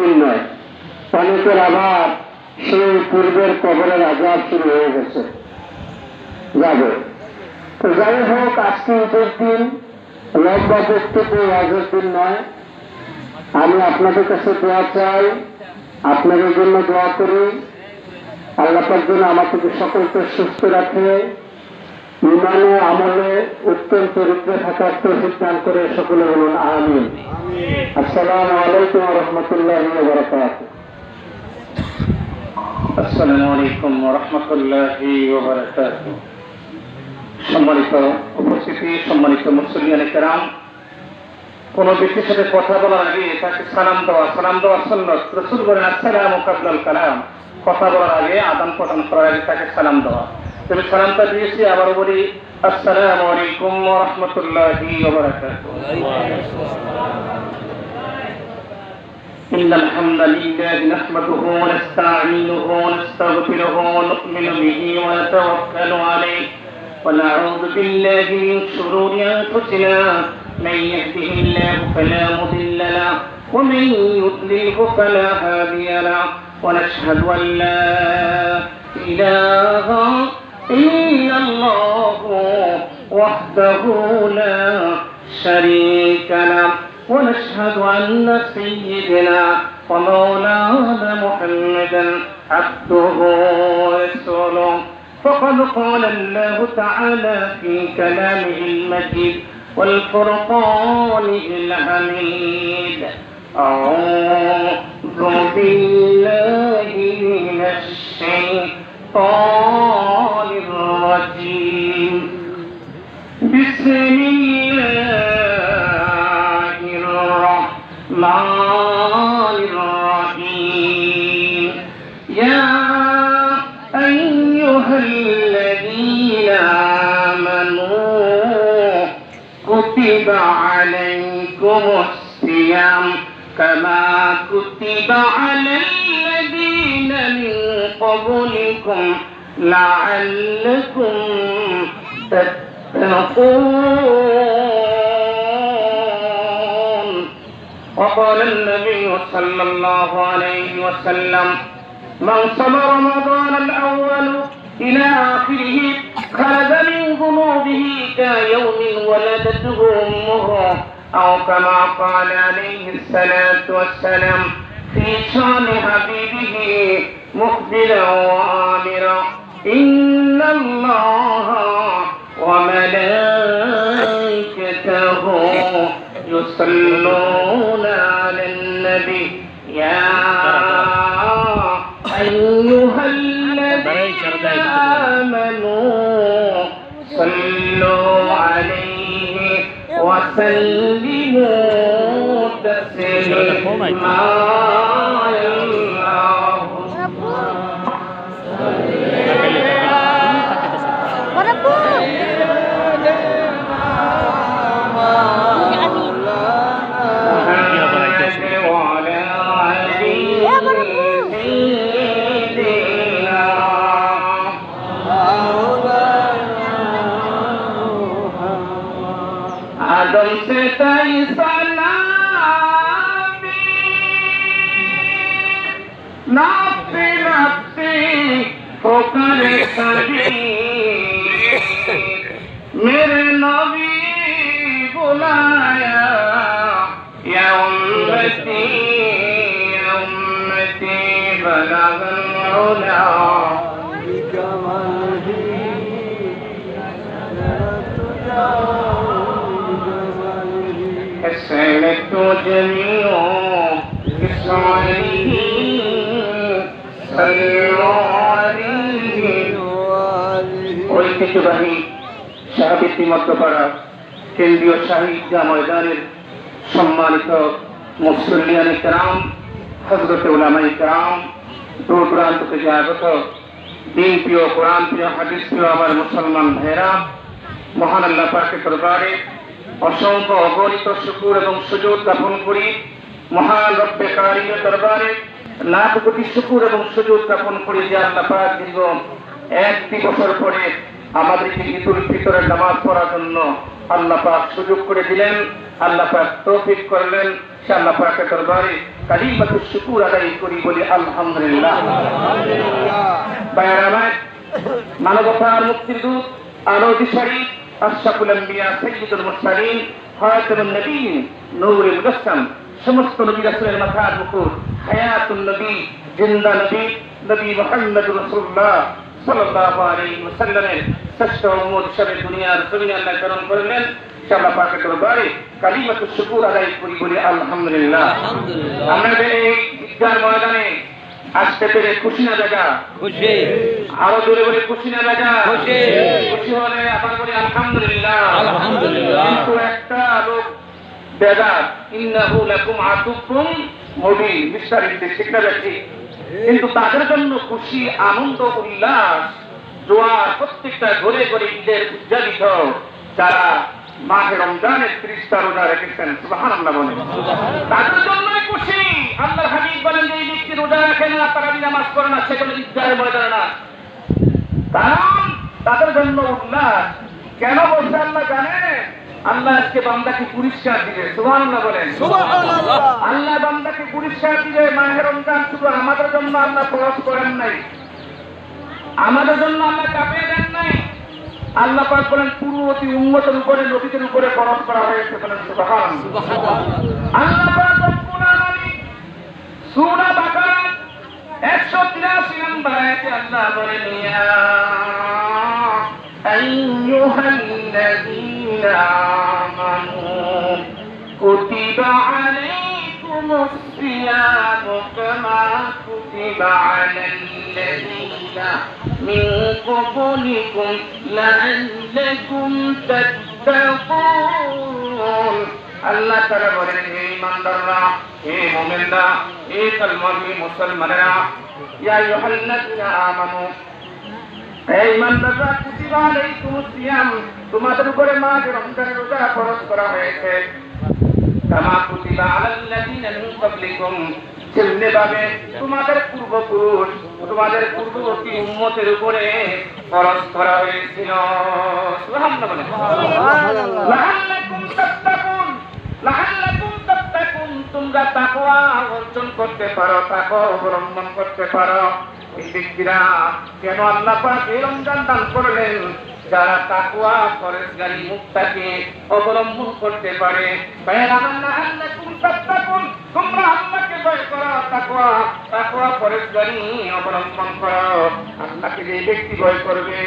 দিন নয় অনেকের আবার সেই পূর্বের কবরের আজাব শুরু হয়ে গেছে। যাবে। তো যাই হোক, আজকে ঈদের দিন, লম্বা বক্তব্য আজের দিন নয়। আমি আপনাদের কাছে দোয়া চাই, আপনাদের জন্য দোয়া করি। আল্লাপার জন্য আমাকে সকলকে সুস্থ রাখে। ইমানে আমলে উত্তম চরিত্রে থাকার তৌফিক দান করে সকলে বলুন আমিন। আসসালামু আলাইকুম রহমতুল্লাহ বরকাত আসসালামু আলাইকুম রহমতুল্লাহি সম্মানিত উপস্থিতি সম্মানিত মুসলিয়ান কেরাম কোন ব্যক্তির সাথে কথা বলার আগে তাকে সালাম দেওয়া সালাম দেওয়া সন্ন্যত রসুল বলেন আসসালাম কাবলাল কালাম। কথা বলার আগে আদান প্রদান করার আগে তাকে সালাম দেওয়া। তুমি সালামটা দিয়েছি আবার বলি আসসালামু আলাইকুম রহমতুল্লাহি إن الحمد لله نحمده ونستعينه ونستغفره ونؤمن به ونتوكل عليه ونعوذ بالله من شرور أنفسنا من يهده الله فلا مضل له ومن يضلله فلا هادي له ونشهد أن لا إله إلا الله وحده لا شريك له. ونشهد أن سيدنا ومولانا محمدا عبده ورسوله. فقد قال الله تعالى في كلامه المجيد والفرقان الحميد. أعوذ كتب عليكم الصيام كما كتب على الذين من قبلكم لعلكم تتقون. وقال النبي صلى الله عليه وسلم من صام رمضان الأول إلى آخره خرج من ذنوبه كيوم ولدته أمه أو كما قال عليه الصلاة والسلام في شأن حبيبه مخبرا وآمرا إن الله وملائكته يصلون على النبي. وسلموا تسليما सोकरी बुलाया उन यलोला السلك جميع إسرائيل صلوا عليه ঐতিহ্যবাহী সাহাবিত্রী মধ্যপাড়া কেন্দ্রীয় শাহিদা ময়দানের সম্মানিত মুসলিয়ান কারাম হজরত উলামাই কারাম দূর দূরান্ত থেকে আগত দিন প্রিয় কোরআন প্রিয় হাদিস প্রিয় আমার মুসলমান ভাইরা মহান আল্লাহ পাকের দরবারে অসংখ্য অগণিত শুকুর এবং সুযোগ জ্ঞাপন করি। মহান রব্বে দরবারে লাখ কোটি শুকুর এবং সুযোগ জ্ঞাপন করি যে আল্লাহ পাক দীর্ঘ একটি বছর পরে আমাদেরকে ঈদুল ফিতরের নামাজ পড়ার জন্য আল্লাহ পাক সুযোগ করে দিলেন। আল্লাহ পাক তৌফিক করলেন। সে আল্লাহ পাকের দরবারে কালিমাতু শুকুর আদায় করি বলি আলহামদুলিল্লাহ। ভাইয়েরা আমার মানবতার মুক্তির দূত আলো দিশারি আশরাফুল আম্বিয়া সাইয়্যিদুল মুরসালিন খাতামুন নবীন নূরে মুজাসসাম সমস্ত নবী রাসূলের মাথার মুকুট হায়াতুন নবী জিন্দা নবী নবী মুহাম্মদ রাসূলুল্লাহ সাল্লাল্লাহু আলাইহি ওয়াসাল্লামের শ্রেষ্ঠ উম্মত হিসেবে দুনিয়ার জমিনে আল্লাহ প্রেরণ করলেন। সে আল্লাহ পাকের দরবারে কালিমাতু শুকুর আদায় করি বলি আলহামদুলিল্লাহ। আমরা এই ঈদগার ময়দানে আসতে পেরে খুশি না জায়গা খুশি। আরও জোরে বলে খুশি না রাজা খুশি। খুশি হলে আবার বলি আলহামদুলিল্লাহ আলহামদুলিল্লাহ। কিন্তু একটা লোক কিন্তু তাদের জন্য খুশি, আনন্দ, উল্লাস জোয়ার প্রত্যেকটা ঘরে ঘরে ঈদের উজ্জ্বলিত যারা মাহে রমজানের ত্রিশটা রোজা রেখেছেন সুবাহান আল্লাহ তাদের খুশি। আল্লাহর হাবিব বলেন যে, এই ব্যক্তি রোজা রাখে না তারা নামাজ করে না সেগুলো ঈদগাহের ময়দানে না। কারণ তাদের জন্য উল্লাস। কেন বলছে আল্লাহ জানেন? আল্লাহ আজকে বান্দাকে পুরস্কার দিবে সুবহান আল্লাহ বলেন আল্লাহ বান্দাকে পুরস্কার দিবে মাহের রমজান শুধু আমাদের জন্য আল্লাহ খরচ করেন নাই। আমাদের জন্য আল্লাহ চাপিয়ে দেন নাই। আল্লাহ পাক বলেন পূর্ববর্তী উন্মতের উপরে নবীদের উপরে খরচ করা হয়েছে বলেন সুবহান আল্লাহ পাক রব্বুল আলামিন সূরা বাকারা 183 নম্বর আয়াতে আল্লাহ বলেন ইয়া আইয়ুহাল্লাযীনা আমানু কুতিবা আলাইকুমুস সিয়ামু কামা কুতিবা আলাল্লাযীনা মিন ক্বাবলিকুম লাআল্লাকুম তাত্তাকুন। আল্লাহ তারা বলেন, হে ইমানদাররা হে মুমিনরা, হে কলমাবি মুসলমানেরা, ইয়া আইয়ুহাল্লাযীনা আমানু। হে ইমানদাররা কুতিবা আলাইকুমুস সিয়াম। তোমাদের উপরে মাস রমজানের রোজা ফরজ করা হয়েছে। কামা কুতিবা আলাল্লাযীনা মিন ক্বাবলিকুম। যেমনি ভাবে তোমাদের পূর্বপুরুষ তোমাদের পূর্ববর্তী উম্মতের উপরে ফরজ করা হয়েছিল। তোমরা তাকওয়া অর্জন করতে পারো তাকওয়া অবলম্বন করতে পারো। এই ব্যক্তিরা কেন আল্লাহ পাক এই রমজান দান করলেন? যারা তাকওয়া ফরজগারি মুক্তাকে অবলম্বন করতে পারে ভাইয়েরা আমার লাআল্লাকুম তাত্তাকুন তোমরা আল্লাহকে ভয় করো তাকওয়া তাকওয়া ফরজগারি অবলম্বন করো। আল্লাহকে যে ব্যক্তি ভয় করবে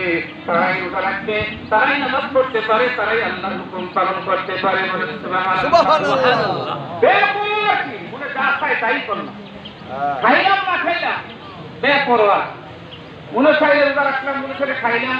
তারাই রোজা রাখবে তারাই নামাজ পড়তে পারে তারাই আল্লাহর হুকুম পালন করতে পারে। বলে সুবহানাল্লাহ। বেপরোয়া কি? যা চাই তাই করলাম। খাইলাম না খাইলাম। বেপরোয়া। মনে চাইলে রোজা রাখলাম খাইলাম।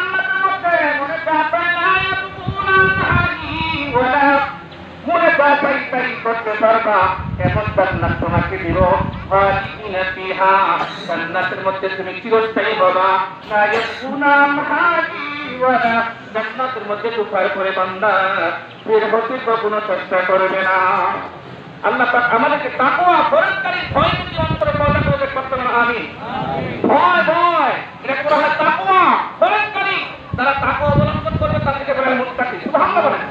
তাই করতে পারবা এমন জান্নাত তোমাকে দিব খালিদিনা ফিহা জান্নাতের মধ্যে তুমি চিরস্থায়ী হবা না ইয়াবকুনা আনহারি ওয়ালা জান্নাতের মধ্যে তুফার করে বান্দা বের হতে কোনো চেষ্টা করবে না আল্লাহ পাক আমাদেরকে তাকওয়া ফরজকারী ভয় যদি অন্তরে পয়দা করে করতে পারেন আমিন ভয় ভয় এটা বলেন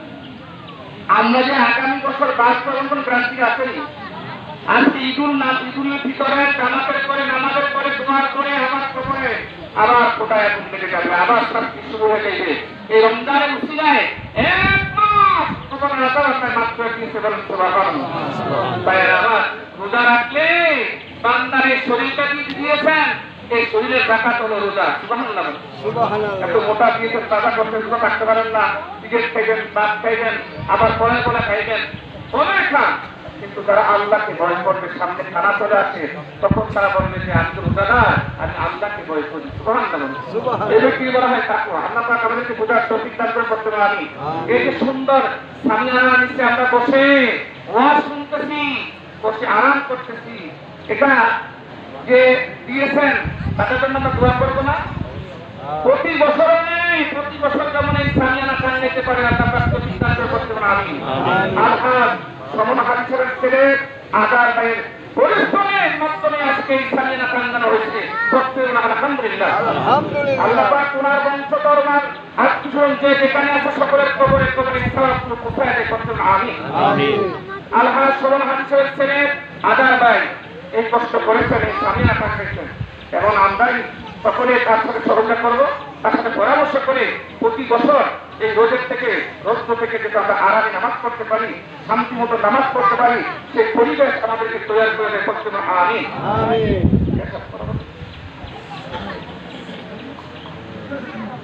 আমরা যে আগামী বছর বাস পালন ক্রান্তি আসেনি আজকে ঈদুল নাম ঈদুলের ভিতরে জামাতের করে নামাজের করে দোয়ার করে আবার করে আবার কোটায় এখন লেগে যাবে আবার শাস্তি শুরু হয়ে যাবে। এই রমজানের এক মাস তোমার মাত্র সুবহানাল্লাহ তাই আবার রোজা রাখলে বান্দারের শরীরটা দিয়ে দিয়েছেন এই শরীরের জাকাত হলো রোজা একটু মোটা দিয়েছেন তাজা করতে শুধু থাকতে পারেন না। সিগারেট খাইবেন ভাত খাইবেন আবার পরে পরে খাইবেন। অনেক খান কিন্তু যারা আল্লাহকে ভয় করবে সামনে খানা চলে আসে তখন তারা বলবে যে আমি তো রোজাদার আমি আল্লাহকে ভয় করি। এই ব্যক্তি বলা হয়? তাকুয়া আল্লাহ পাক আমাদেরকে বোঝার তৌফিক দান করে করতে পারি এই যে সুন্দর সামিয়ানা নিচে আমরা বসে ওয়াজ শুনতেছি বসে আরাম করতেছি। এটা যে দিয়েছেন তাদের জন্য আমরা দোয়া করব না। প্রতি বছর নেই প্রতি বছর যেমন এই সামিয়ানা খান নিতে পারে আল্লাহ দান করে করতে পারেন আমি আলহাজ সমন হাদিসের ছেলে আদার ভাইয়ের পরিশ্রমের মাধ্যমে আজকে এই সামিয়ানা খান জানা হয়েছে। প্রত্যেক আলহামদুলিল্লাহ। আল্লাহ পাক ওনার বংশধর ওনার আত্মীয়স্বজন যে যেখানে আছে সকলের কবরে কবরে ইসলাম কোথায় দেয় করতে আমি আল্লাহ সরল হাদিসের ছেলে আদার ভাই এই কষ্ট করেছেন এই স্বামী আশা করেছেন এবং আমরাই সকলে তার সাথে সহযোগিতা করব তার সাথে পরামর্শ করে প্রতি বছর এই রোজের থেকে রৌদ্র থেকে যেটা আমরা আরামে নামাজ পড়তে পারি শান্তি মতো নামাজ পড়তে পারি সেই পরিবেশ আমাদেরকে তৈরি করে দেয় করতে আমি